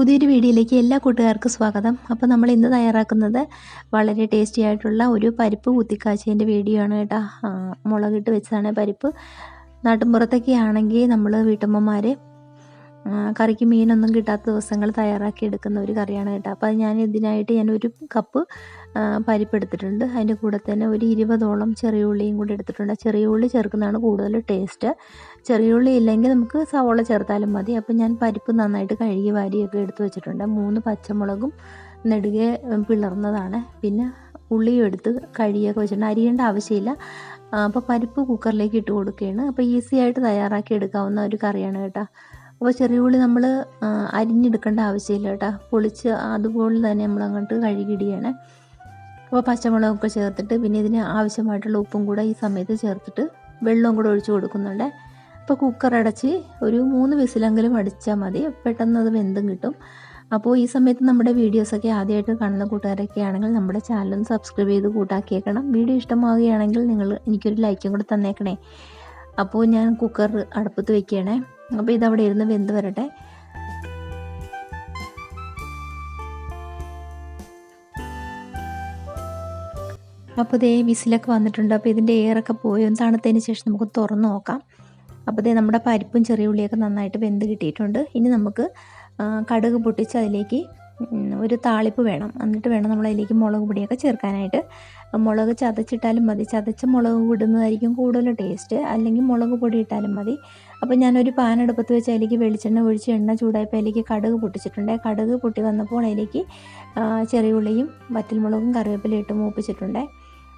പുതിയൊരു വീഡിയോയിലേക്ക് എല്ലാ കൂട്ടുകാർക്കും സ്വാഗതം. അപ്പോൾ നമ്മൾ ഇന്ന് തയ്യാറാക്കുന്നത് വളരെ ടേസ്റ്റി ആയിട്ടുള്ള ഒരു പരിപ്പ് കുത്തിക്കാച്ചതിന്റെ വീഡിയോ ആണ് കേട്ടോ. മുളകിട്ട് വെച്ചതാണ് പരിപ്പ്. നാട്ടിൻപുറത്തൊക്കെ ആണെങ്കിൽ നമ്മൾ വീട്ടമ്മമാർ ആ, കറിക്ക് മീനൊന്നും കിട്ടാത്ത ദിവസങ്ങൾ തയ്യാറാക്കി എടുക്കുന്ന ഒരു കറിയാണ് കേട്ടോ. അപ്പോൾ ഞാൻ ഇതിനായിട്ട് ഞാൻ ഒരു കപ്പ് പരിപ്പ് എടുത്തിട്ടുണ്ട് അതിന്റെ കൂടെ തന്നെ ഒരു ഇരുപതോളം ചെറിയ ഉള്ളിയും കൂടി എടുത്തിട്ടുണ്ട്. ചെറിയ ഉള്ളി ചേർക്കുന്നതാണ് കൂടുതൽ ടേസ്റ്റ്. ചെറിയ ഉള്ളി ഇല്ലെങ്കിൽ നമുക്ക് സവോള ചേർത്താലും മതി. അപ്പോൾ ഞാൻ പരിപ്പ് നന്നായിട്ട് കഴുകി വാരിയൊക്കെ എടുത്തു വെച്ചിട്ടുണ്ട്. മൂന്ന് പച്ചമുളകും നെടുകെ പിളർന്നതാണ്. പിന്നെ ഉള്ളിയും എടുത്ത് കഴുകിയൊക്കെ വെച്ചിട്ടുണ്ട്. അരിയേണ്ട ആവശ്യമില്ല. അപ്പോൾ പരിപ്പ് കുക്കറിലേക്ക് ഇട്ട് കൊടുക്കുകയാണ്. അപ്പോൾ ഈസി ആയിട്ട് തയ്യാറാക്കി എടുക്കാവുന്ന ഒരു കറിയാണ് കേട്ടോ. അപ്പോൾ ചെറിയ ഉള്ളി നമ്മൾ അരിഞ്ഞെടുക്കേണ്ട ആവശ്യമില്ല കേട്ടോ. പൊളിച്ച് അതുപോലെ തന്നെ നമ്മൾ അങ്ങോട്ട് കഴുകിയിടുകയാണ്. അപ്പോൾ പച്ചമുളകൊക്കെ ചേർത്തിട്ട് പിന്നെ ഇതിന് ആവശ്യമായിട്ടുള്ള ഉപ്പും കൂടെ ഈ സമയത്ത് ചേർത്തിട്ട് വെള്ളവും കൂടെ ഒഴിച്ചു കൊടുക്കുന്നുണ്ട്. അപ്പോൾ കുക്കർ അടച്ച് ഒരു മൂന്ന് വിസിലെങ്കിലും അടിച്ചാൽ മതി. പെട്ടെന്ന് അത് വെന്തും കിട്ടും. അപ്പോൾ ഈ സമയത്ത് നമ്മുടെ വീഡിയോസൊക്കെ ആദ്യമായിട്ട് കാണുന്ന കൂട്ടുകാരൊക്കെ ആണെങ്കിൽ നമ്മുടെ ചാനലും സബ്സ്ക്രൈബ് ചെയ്ത് കൂട്ടാക്കിയേക്കണം. വീഡിയോ ഇഷ്ടമാവുകയാണെങ്കിൽ നിങ്ങൾ എനിക്കൊരു ലൈക്കും കൂടെ തന്നേക്കണേ. അപ്പോൾ ഞാൻ കുക്കർ അടുപ്പത്ത് വെക്കുകയാണേ. അപ്പോൾ ഇതവിടെ ഇരുന്ന് വെന്ത് വരട്ടെ. അപ്പോൾ ഇതേ വിസിലൊക്കെ വന്നിട്ടുണ്ട്. അപ്പോൾ ഇതിന്റെ എയറൊക്കെ പോയി. ഒന്ന് തണുത്തതിന് ശേഷം നമുക്ക് തുറന്ന് നോക്കാം. അപ്പോൾ ഇതേ നമ്മുടെ പരിപ്പും ചെറിയ ഉള്ളിയൊക്കെ നന്നായിട്ട് വെന്ത് കിട്ടിയിട്ടുണ്ട്. ഇനി നമുക്ക് കടുക് പൊട്ടിച്ച് അതിലേക്ക് ഒരു താളിപ്പ് വേണം. എന്നിട്ട് വേണം നമ്മൾ അതിലേക്ക് മുളക് പൊടിയൊക്കെ ചേർക്കാനായിട്ട്. മുളക് ചതച്ചിട്ടാലും മതി. ചതച്ച മുളക് ഇടുന്നതായിരിക്കും കൂടുതൽ ടേസ്റ്റ്. അല്ലെങ്കിൽ മുളക് പൊടി ഇട്ടാലും മതി. അപ്പോൾ ഞാനൊരു പാൻ എടുപ്പത്ത് വെച്ച് അതിലേക്ക് വെളിച്ചെണ്ണ ഒഴിച്ച് എണ്ണ ചൂടായപ്പോൾ അതിലേക്ക് കടുക് പൊട്ടിച്ചിട്ടുണ്ട്. കടുക് പൊട്ടി വന്നപ്പോൾ അതിലേക്ക് ചെറിയ ഉള്ളിയും വറ്റൽമുളകും കറിവേപ്പിലയും ഇട്ട് മൂപ്പിച്ചിട്ടുണ്ട്.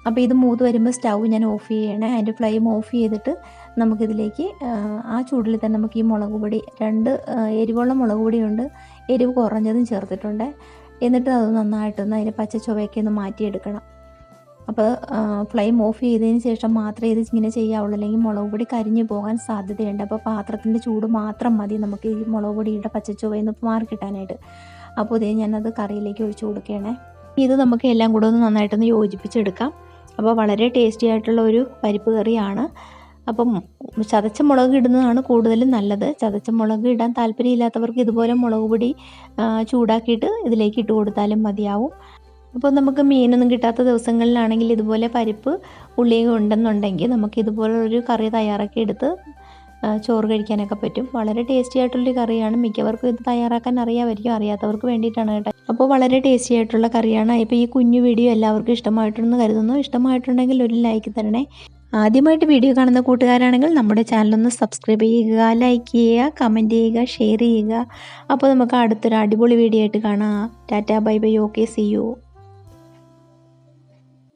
അപ്പോൾ ഇത് മൂത്ത് വരുമ്പോൾ സ്റ്റൗ ഞാൻ ഓഫ് ചെയ്യണേ. അതിന്റെ ഫ്ലെയിം ഓഫ് ചെയ്തിട്ട് നമുക്കിതിലേക്ക് ആ, ചൂടിൽ തന്നെ നമുക്ക് ഈ മുളക് പൊടി രണ്ട് എരിവുള്ള മുളക് പൊടിയുണ്ട്. എരിവ് കുറഞ്ഞതും ചേർത്തിട്ടുണ്ട്. എന്നിട്ട് അത് നന്നായിട്ടൊന്ന് അതിന്റെ പച്ച ചുവയൊക്കെ ഒന്ന് മാറ്റിയെടുക്കണം. അപ്പോൾ ഫ്ലെയിം ഓഫ് ചെയ്തതിന് ശേഷം മാത്രമേ ഇത് ഇങ്ങനെ ചെയ്യാവുള്ളൂ. അല്ലെങ്കിൽ മുളക് പൊടി കരിഞ്ഞു പോകാൻ സാധ്യതയുണ്ട്. അപ്പോൾ പാത്രത്തിന്റെ ചൂട് മാത്രം മതി നമുക്ക് ഈ മുളക് പൊടിയുടെ മാറി കിട്ടാനായിട്ട്. അപ്പോൾ ഇതേ ഞാനത് കറിയിലേക്ക് ഒഴിച്ചു കൊടുക്കുകയാണേ ഇത് നമുക്ക് എല്ലാം കൂടെ ഒന്ന് നന്നായിട്ടൊന്ന് യോജിപ്പിച്ചെടുക്കാം. അപ്പോൾ വളരെ ടേസ്റ്റി ആയിട്ടുള്ള ഒരു പരിപ്പ് കറിയാണ്. അപ്പം ചതച്ച മുളക് ഇടുന്നതാണ് കൂടുതലും നല്ലത്. ചതച്ച മുളക് ഇടാൻ താല്പര്യമില്ലാത്തവർക്ക് ഇതുപോലെ മുളക് പൊടി ചൂടാക്കിയിട്ട് ഇതിലേക്ക് ഇട്ട് കൊടുത്താലും മതിയാവും. അപ്പോൾ നമുക്ക് മീനൊന്നും കിട്ടാത്ത ദിവസങ്ങളിലാണെങ്കിൽ ഇതുപോലെ പരിപ്പ് ഉള്ളിയും ഉണ്ടെന്നുണ്ടെങ്കിൽ നമുക്ക് ഇതുപോലൊരു കറി തയ്യാറാക്കി എടുത്ത് ചോറ് കഴിക്കാനൊക്കെ പറ്റും. വളരെ ടേസ്റ്റി ആയിട്ടുള്ളൊരു കറിയാണ്. മിക്കവർക്കും ഇത് തയ്യാറാക്കാൻ അറിയാമായിരിക്കും. അറിയാത്തവർക്ക് വേണ്ടിയിട്ടാണ് കേട്ടോ അപ്പോൾ വളരെ ടേസ്റ്റി ആയിട്ടുള്ള കറിയാണ്. ഇപ്പോൾ ഈ കുഞ്ഞു വീഡിയോ എല്ലാവർക്കും ഇഷ്ടമായിട്ടുണ്ടെന്ന് കരുതുന്നു. ഇഷ്ടമായിട്ടുണ്ടെങ്കിൽ ഒരു ലൈക്ക് തരണേ. ആദ്യമായിട്ട് വീഡിയോ കാണുന്ന കൂട്ടുകാരാണെങ്കിൽ നമ്മുടെ ചാനലൊന്ന് സബ്സ്ക്രൈബ് ചെയ്യുക ലൈക്ക് ചെയ്യുക കമന്റ് ചെയ്യുക ഷെയർ ചെയ്യുക. അപ്പോൾ നമുക്ക് അടുത്തൊരു അടിപൊളി വീഡിയോ ആയിട്ട് കാണാം. Tata bye bye okay see you